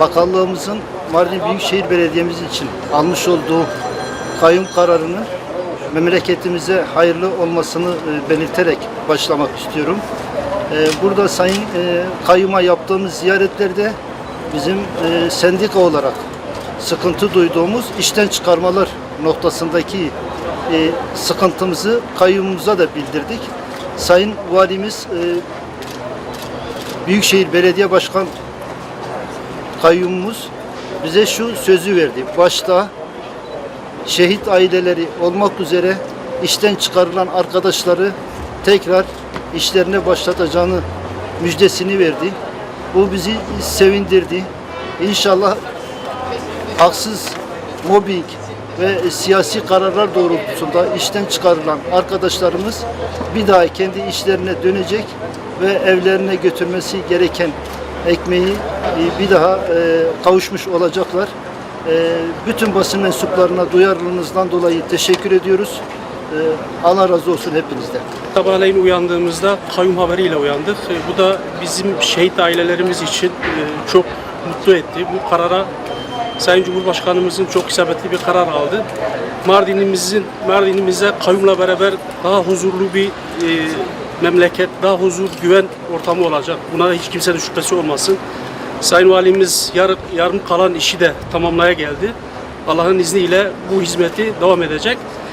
Bakanlığımızın Mardin Büyükşehir Belediye'miz için almış olduğu kayyum kararının memleketimize hayırlı olmasını e, belirterek başlamak istiyorum. E, Burada Sayın e, Kayyum'a yaptığımız ziyaretlerde bizim sendika olarak sıkıntı duyduğumuz işten çıkarmalar noktasındaki sıkıntımızı kayyumumuza da bildirdik. Sayın Valimiz e, Büyükşehir Belediye Başkan kayyumumuz bize şu sözü verdi. Başta şehit aileleri olmak üzere işten çıkarılan arkadaşları tekrar işlerine başlatacağını müjdesini verdi. Bu bizi sevindirdi. İnşallah haksız mobbing ve siyasi kararlar doğrultusunda işten çıkarılan arkadaşlarımız bir daha kendi işlerine dönecek ve evlerine götürmesi gereken ekmeği e, bir daha e, kavuşmuş olacaklar. E, Bütün basın mensuplarına duyarlılığınızdan dolayı teşekkür ediyoruz. Allah razı olsun hepinizden. Sabahleyin uyandığımızda kayyum haberiyle uyandık. Bu da bizim şehit ailelerimiz için çok mutlu etti. Bu karara Sayın Cumhurbaşkanımızın çok isabetli bir karar aldı. Mardin'imizin Mardin'imize kayyumla beraber daha huzurlu bir e, memleket, daha huzur, güven ortamı olacak. Buna hiç kimsenin şüphesi olmasın. Sayın Valimiz yarı, yarım kalan işi de tamamlaya geldi. Allah'ın izniyle bu hizmeti devam edecek.